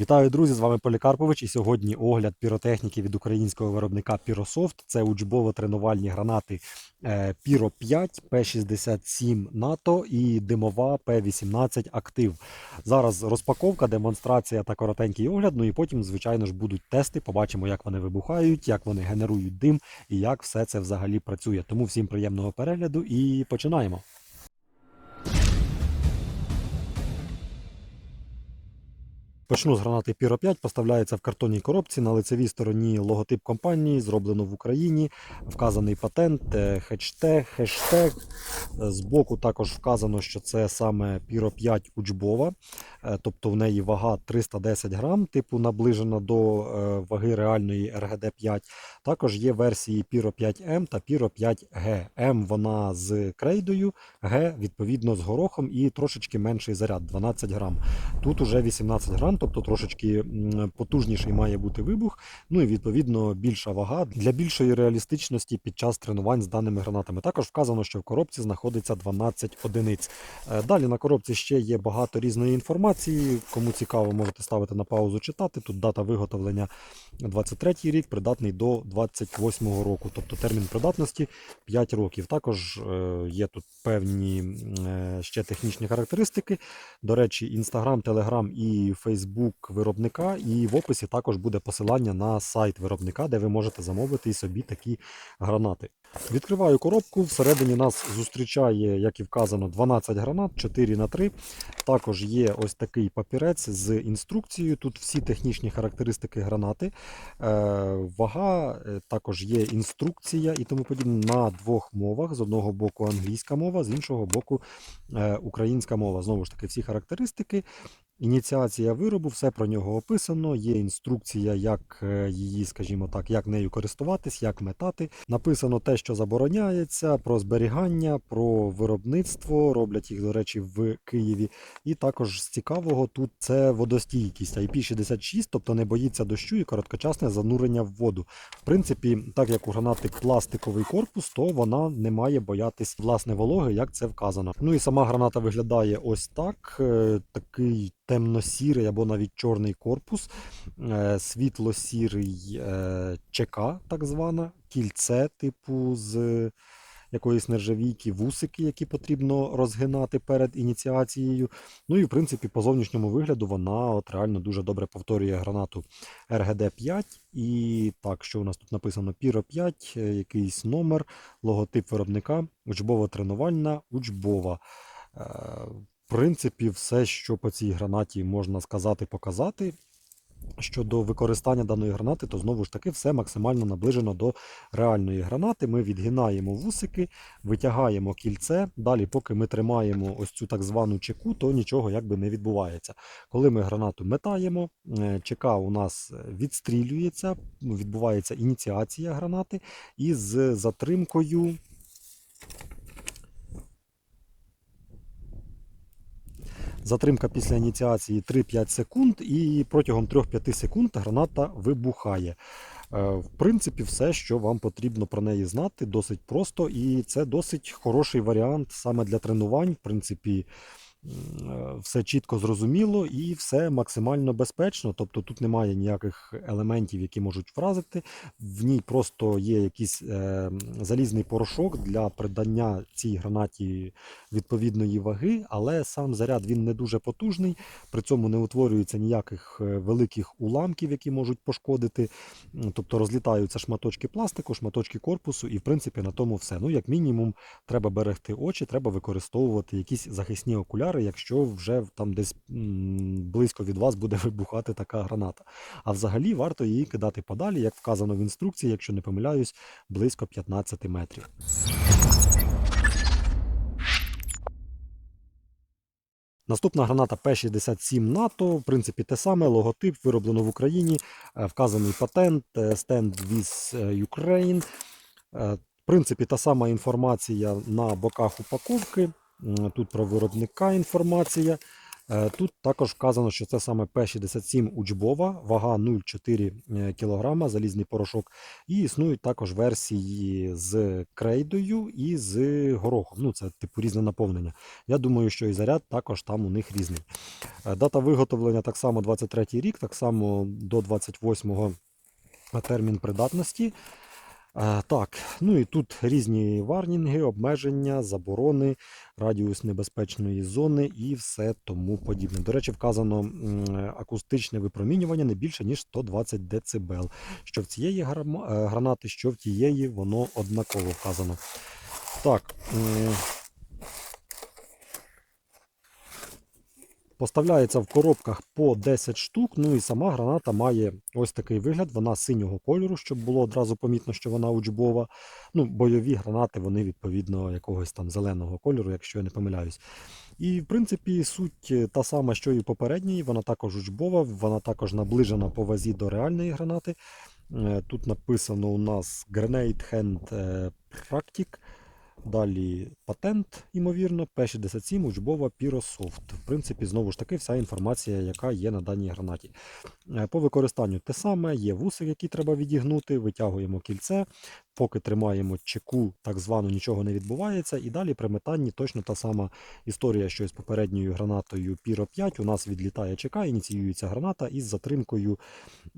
Вітаю, друзі! З вами Полікарпович. І сьогодні огляд піротехніки від українського виробника Pyrosoft. Це учбово-тренувальні гранати е, Pyro 5, P67 НАТО і димова P18 Актив. Зараз розпаковка, демонстрація та коротенький огляд. Ну і потім, звичайно ж, будуть тести. Побачимо, як вони вибухають, як вони генерують дим і як все це взагалі працює. Тому всім приємного перегляду і починаємо. Почну з гранати Pyro 5, поставляється в картонній коробці. На лицевій стороні логотип компанії, зроблено в Україні, вказаний патент, е, хештег, хештег. Е, Збоку також вказано, що це саме Pyro 5 учбова, е, тобто в неї вага 310 грам, типу наближена до ваги реальної RGD 5. Також є версії Pyro 5M та Pyro 5G. М вона з крейдою, Г відповідно з горохом і трошечки менший заряд 12 грам. Тут уже 18 грам, тобто трошечки потужніший має бути вибух. Ну і відповідно більша вага для більшої реалістичності під час тренувань з даними гранатами. Також вказано, що в коробці знаходиться 12 одиниць. Е, Далі на коробці ще є багато різної інформації. Кому цікаво, можете ставити на паузу читати. Тут дата виготовлення 23 рік, придатний до 28-го року, тобто термін придатності 5 років. Також е, є тут певні е, ще технічні характеристики. До речі, Instagram, Telegram і Facebook виробника. І в описі також буде посилання на сайт виробника, де ви можете замовити і собі такі гранати. Відкриваю коробку. Всередині нас зустрічає, як і вказано, 12 гранат, 4 на 3. Також є ось такий папірець з інструкцією. Тут всі технічні характеристики гранати. Е, Вага, е, також є інструкція і тому подібне на двох мовах. З одного боку англійська мова, з іншого боку е, українська мова. Знову ж таки, всі характеристики. Ініціація виробу, все про нього описано. Є інструкція, як е, її, скажімо так, як нею користуватись, як метати. Написано те, що забороняється, про зберігання, про виробництво. Роблять їх, до речі, в Києві. І також з цікавого тут це водостійкість IP66, тобто не боїться дощу і короткочасне занурення в воду. В принципі, так як у гранати пластиковий корпус, то вона не має боятись власне вологи, як це вказано. Ну і сама граната виглядає ось так. е, Такий темно-сірий або навіть чорний корпус, е, світло-сірий е, ЧК, так звана, кільце, типу з якоїсь нержавійки, вусики, які потрібно розгинати перед ініціацією. Ну і в принципі, по зовнішньому вигляду вона от реально дуже добре повторює гранату RGD-5. І так, що у нас тут написано? Pyro 5, е, якийсь номер, логотип виробника, учбово-тренувальна, учбова. Е, принципі, все, що по цій гранаті можна сказати, показати. Щодо використання даної гранати, то знову ж таки все максимально наближено до реальної гранати. Ми відгинаємо вусики, витягаємо кільце. Далі, поки ми тримаємо ось цю так звану чеку, то нічого якби не відбувається. Коли ми гранату метаємо, е, чека у нас відстрілюється, відбувається ініціація гранати, і з затримкою. Затримка після ініціації 3-5 секунд, і протягом 3-5 секунд граната вибухає. Е, В принципі, все, що вам потрібно про неї знати, досить просто, і це досить хороший варіант саме для тренувань. В принципі, все чітко зрозуміло і все максимально безпечно. Тобто тут немає ніяких елементів, які можуть вразити. В ній просто є якийсь е, залізний порошок для придання цій гранаті відповідної ваги, але сам заряд він не дуже потужний. При цьому не утворюється ніяких е, великих уламків, які можуть пошкодити. Тобто розлітаються шматочки пластику, шматочки корпусу, і в принципі на тому все. Ну, як мінімум, треба берегти очі, треба використовувати якісь захисні окуляри, якщо вже там десь близько від вас буде вибухати така граната. А взагалі варто її кидати подалі, як вказано в інструкції, якщо не помиляюсь, близько 15 метрів. Наступна граната П-67 НАТО, в принципі, те саме, логотип, вироблено в Україні, е, вказаний патент, е, Stand with Ukraine. Е, В принципі, та сама інформація на боках упаковки. Тут про виробника інформація. Е, Тут також вказано, що це саме П-67 учбова, вага 0,4 кг, залізний порошок. І існують також версії з крейдою і з горохом. Ну, це типу різне наповнення. Я думаю, що і заряд також там у них різний. Е, Дата виготовлення так само 23 рік, так само до 28-го термін придатності. Е, Так, ну і тут різні варнінги, обмеження, заборони, радіус небезпечної зони і все тому подібне. До речі, вказано акустичне випромінювання не більше, ніж 120 дБ. Що в цієї е, гранати, що в тієї, воно однаково вказано. Так. Поставляється в коробках по 10 штук. Ну і сама граната має ось такий вигляд. Вона синього кольору, щоб було одразу помітно, що вона учбова. Ну, бойові гранати, вони відповідно якогось там зеленого кольору, якщо я не помиляюсь. І в принципі суть е, та сама, що і попередньої, вона також учбова, вона також наближена по вазі до реальної гранати. Е, Тут написано у нас Grenade Hand е, Practic. Далі патент, ймовірно, П-67 учбова Пірософт. В принципі, знову ж таки, вся інформація, яка є на даній гранаті. Е, По використанню те саме, є вусик, який треба відігнути, витягуємо кільце, поки тримаємо чеку, так звану, нічого не відбувається. І далі при метанні точно та сама історія, що з попередньою гранатою Pyro 5. У нас відлітає чека, ініціюється граната, і з затримкою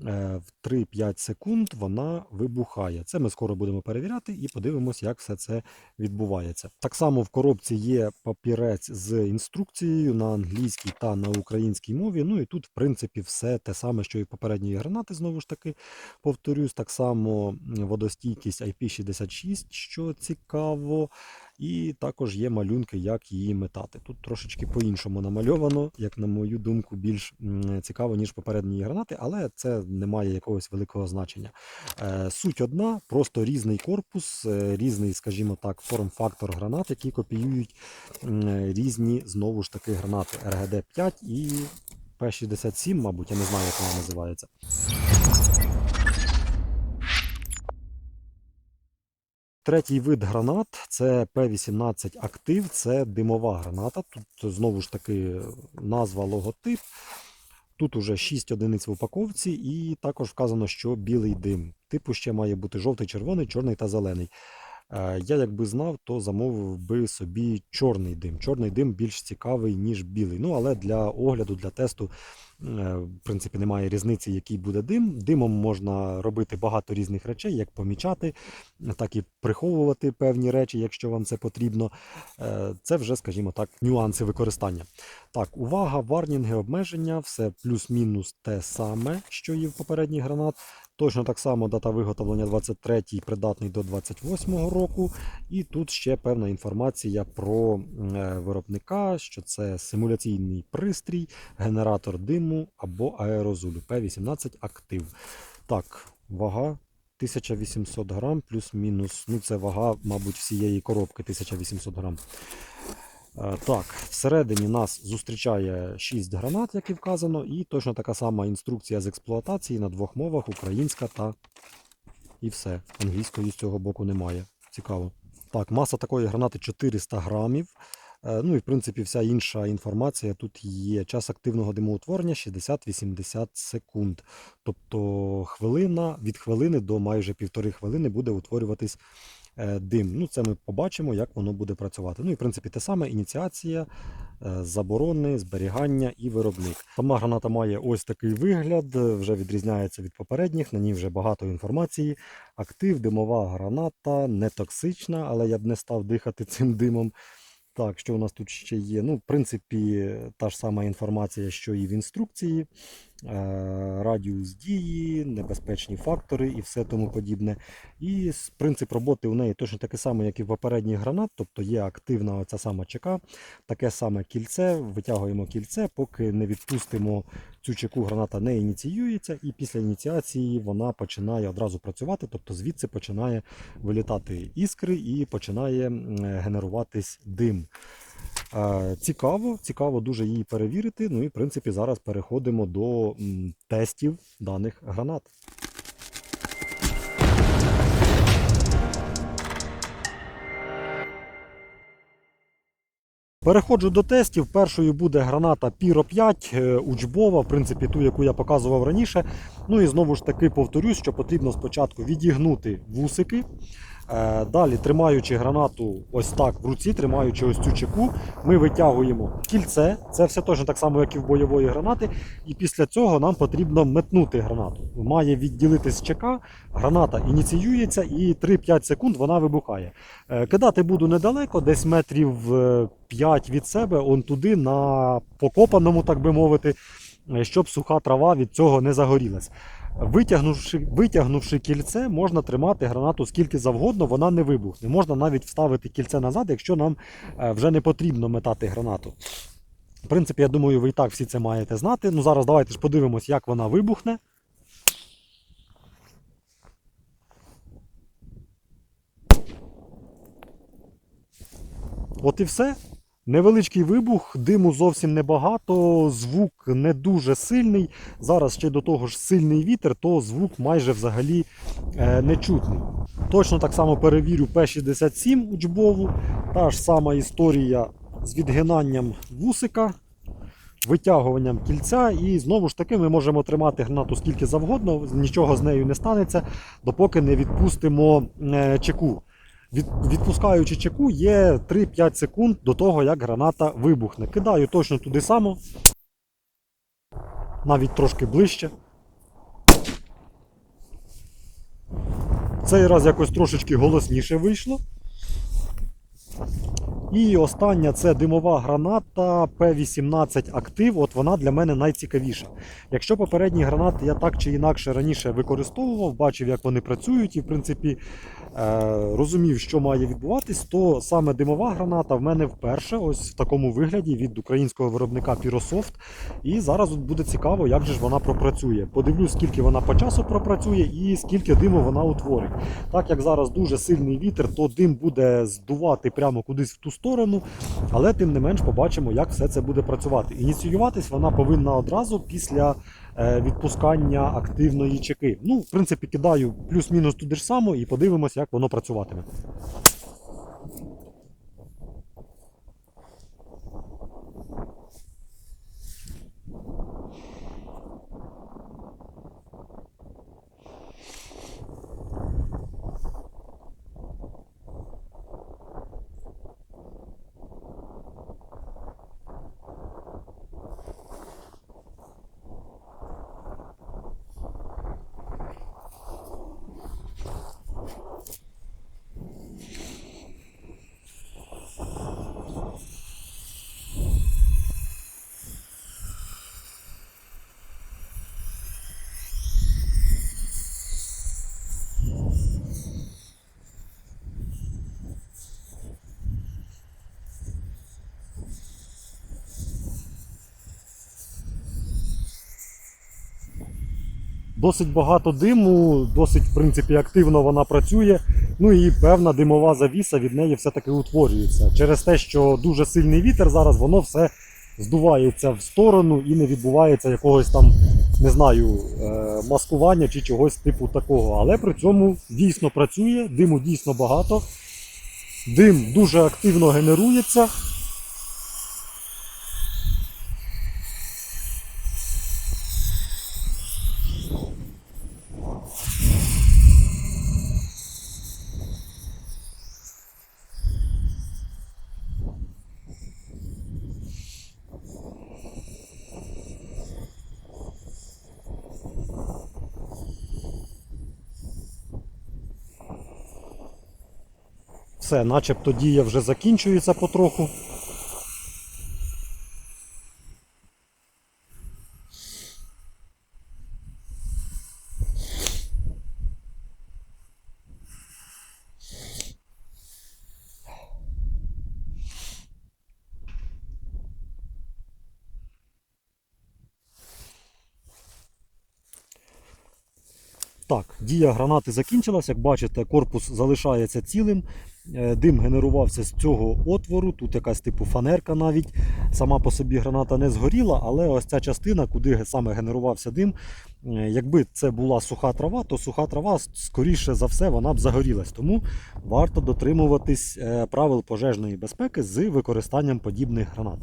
е, в 3-5 секунд вона вибухає. Це ми скоро будемо перевіряти і подивимось, як все це відбувається. Так само в коробці є папірець з інструкцією на англійській та на українській мові. Ну і тут, в принципі, все те саме, що і попередньої гранати, знову ж таки, повторюсь, так само водостійкість IP66, що цікаво. І також є малюнки, як її метати. Тут трошечки по-іншому намальовано, як на мою думку, більш цікаво, ніж попередні гранати, але це не має якогось великого значення. Е, Суть одна, просто різний корпус, е, різний, скажімо так, форм-фактор гранат, які копіюють різні знову ж таки гранати РГД-5 і П-67, мабуть, я не знаю, як вона називається. Третій вид гранат це П-18 актив, це димова граната. Тут знову ж таки назва логотип. Тут уже 6 одиниць в упаковці, і також вказано, що білий дим. Типу ще має бути жовтий, червоний, чорний та зелений. Е, Я якби знав, то замовив би собі чорний дим. Чорний дим більш цікавий, ніж білий. Ну, але для огляду, для тесту, е, в принципі, немає різниці, який буде дим. Димом можна робити багато різних речей, як помічати, так і приховувати певні речі, якщо вам це потрібно. Е, Це вже, скажімо так, нюанси використання. Так, увага, варнінги, обмеження, все плюс-мінус те саме, що і в попередній гранат. Точно так само дата виготовлення 23 придатний до 28 року. І тут ще певна інформація про е, виробника, що це симуляційний пристрій, генератор диму або аерозолю П-18 актив. Так, вага 1800 грам плюс-мінус. Ну, це вага, мабуть, всієї коробки 1800 грам. Е, Так, всередині нас зустрічає 6 гранат, як і вказано, і точно така сама інструкція з експлуатації на двох мовах: українська та і все. Англійської з цього боку немає. Цікаво. Так, маса такої гранати 400 грамів. Е, Ну і в принципі вся інша інформація тут є. Час активного димоутворення 60-80 секунд. Тобто хвилина від хвилини до майже півтори хвилини буде утворюватись дим. Ну, це ми побачимо, як воно буде працювати. Ну і в принципі те саме ініціація, е, заборони, зберігання і виробник. Сама граната має ось такий вигляд, е, вже відрізняється від попередніх, на ній вже багато інформації. Актив, димова граната, не токсична, але я б не став дихати цим димом. Так, що у нас тут ще є? Ну, в принципі, та ж сама інформація, що і в інструкції, е, радіус дії, небезпечні фактори і все тому подібне. І принцип роботи у неї точно такий самий, як і в попередніх гранат, тобто є активна оця сама чека, таке саме кільце, витягуємо кільце, поки не відпустимо цю чеку, граната не ініціюється, і після ініціації вона починає одразу працювати, тобто звідси починає вилітати іскри і починає генеруватись дим. Цікаво, цікаво дуже її перевірити. Ну і в принципі зараз переходимо до тестів даних гранат. Переходжу до тестів. Першою буде граната Піро 5 е, учбова, в принципі, ту, яку я показував раніше. Ну і знову ж таки повторюсь, що потрібно спочатку відігнути вусики. Е, Далі, тримаючи гранату ось так в руці, тримаючи ось цю чеку, ми витягуємо кільце. Це все точно так само, як і в бойової гранати. І після цього нам потрібно метнути гранату. Має відділитись чека, граната ініціюється і 3-5 секунд вона вибухає. Е, Кидати буду недалеко, десь метрів е, 5 від себе, он туди, на покопаному, так би мовити, е, щоб суха трава від цього не загорілась. Витягнувши, витягнувши кільце, можна тримати гранату скільки завгодно, вона не вибухне. Можна навіть вставити кільце назад, якщо нам е, вже не потрібно метати гранату. В принципі, я думаю, ви і так всі це маєте знати. Ну зараз давайте ж подивимось, як вона вибухне. От і все. Невеличкий вибух, диму зовсім небагато, звук не дуже сильний. Зараз ще до того ж сильний вітер, то звук майже взагалі е, не чутний. Точно так само перевірю П-67 учбову. Та ж сама історія з відгинанням вусика, витягуванням кільця. І знову ж таки ми можемо тримати гранату скільки завгодно, нічого з нею не станеться, допоки не відпустимо е, чеку. Від, відпускаючи чеку, є 3-5 секунд до того, як граната вибухне. Кидаю точно туди само, навіть трошки ближче. Цей раз якось трошечки голосніше вийшло. І остання це димова граната П-18 актив. От вона для мене найцікавіша. Якщо попередні гранати я так чи інакше раніше використовував, бачив, як вони працюють, і в принципі розумів, що має відбуватись, то саме димова граната в мене вперше, ось в такому вигляді від українського виробника Pyrosoft. І зараз от буде цікаво, як же ж вона пропрацює. Подивлюсь, скільки вона по часу пропрацює і скільки диму вона утворить. Так як зараз дуже сильний вітер, то дим буде здувати прямо кудись в ту сторону, але тим не менш побачимо, як все це буде працювати. Ініціюватись вона повинна одразу після е, відпускання активної чеки. Ну, в принципі, кидаю плюс-мінус туди ж само і подивимося, як воно працюватиме. Досить багато диму, досить в принципі активно вона працює. Ну і певна димова завіса від неї все-таки утворюється. Через те, що дуже сильний вітер зараз, воно все здувається в сторону і не відбувається якогось там, не знаю, е, маскування чи чогось типу такого. Але при цьому дійсно працює, диму дійсно багато. Дим дуже активно генерується. Все, начебто дія вже закінчується потроху. Так, дія гранати закінчилась. Як бачите, корпус залишається цілим. Е, Дим генерувався з цього отвору, тут якась типу фанерка навіть. Сама по собі граната не згоріла, але ось ця частина, куди саме генерувався дим, е, якби це була суха трава, то суха трава, скоріше за все, вона б загорілась. Тому варто дотримуватись е, правил пожежної безпеки з використанням подібних гранат.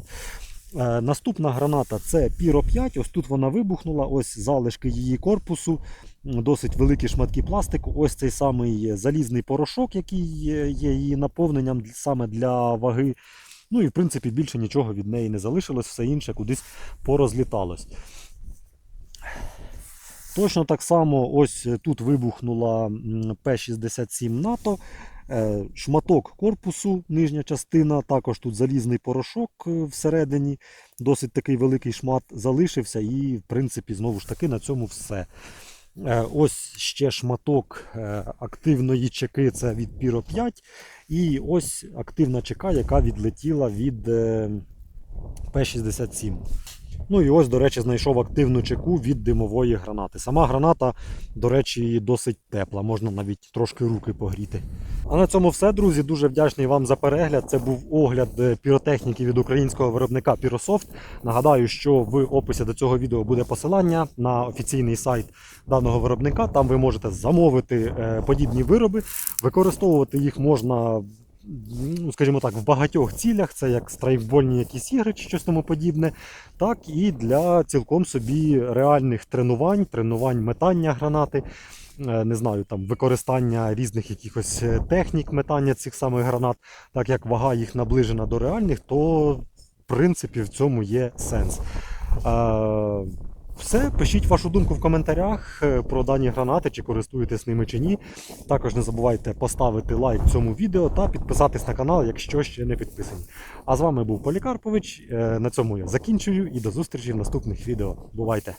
Наступна граната це Піро 5. Ось тут вона вибухнула. Ось залишки її корпусу, досить великі шматки пластику. Ось цей самий залізний порошок, який є її наповненням саме для ваги. Ну і в принципі більше нічого від неї не залишилось, все інше кудись порозліталось. Точно так само, ось тут вибухнула м, П-67 НАТО. Е, Шматок корпусу, нижня частина, також тут залізний порошок е, всередині, досить такий великий шмат залишився, і, в принципі, знову ж таки, на цьому все. Е, Ось ще шматок е, активної чеки, це від Піро 5. І ось активна чека, яка відлетіла від е, П-67. Ну і ось, до речі, знайшов активну чеку від димової гранати. Сама граната, до речі, досить тепла, можна навіть трошки руки погріти. А на цьому все, друзі. Дуже вдячний вам за перегляд. Це був огляд е, піротехніки від українського виробника Pyrosoft. Нагадаю, що в описі до цього відео буде посилання на офіційний сайт даного виробника. Там ви можете замовити е, подібні вироби. Використовувати їх можна. Ну, скажімо так, в багатьох цілях, це як страйкбольні якісь ігри чи щось тому подібне, так і для цілком собі реальних тренувань, тренувань метання гранати, е, не знаю, там використання різних якихось е, технік метання цих самих гранат, так як вага їх наближена до реальних, то в принципі в цьому є сенс. Все, пишіть вашу думку в коментарях е, про дані гранати, чи користуєтесь ними чи ні. Також не забувайте поставити лайк цьому відео та підписатись на канал, якщо ще не підписані. А з вами був Полікарпович. Е, На цьому я закінчую і до зустрічі в наступних відео. Бувайте!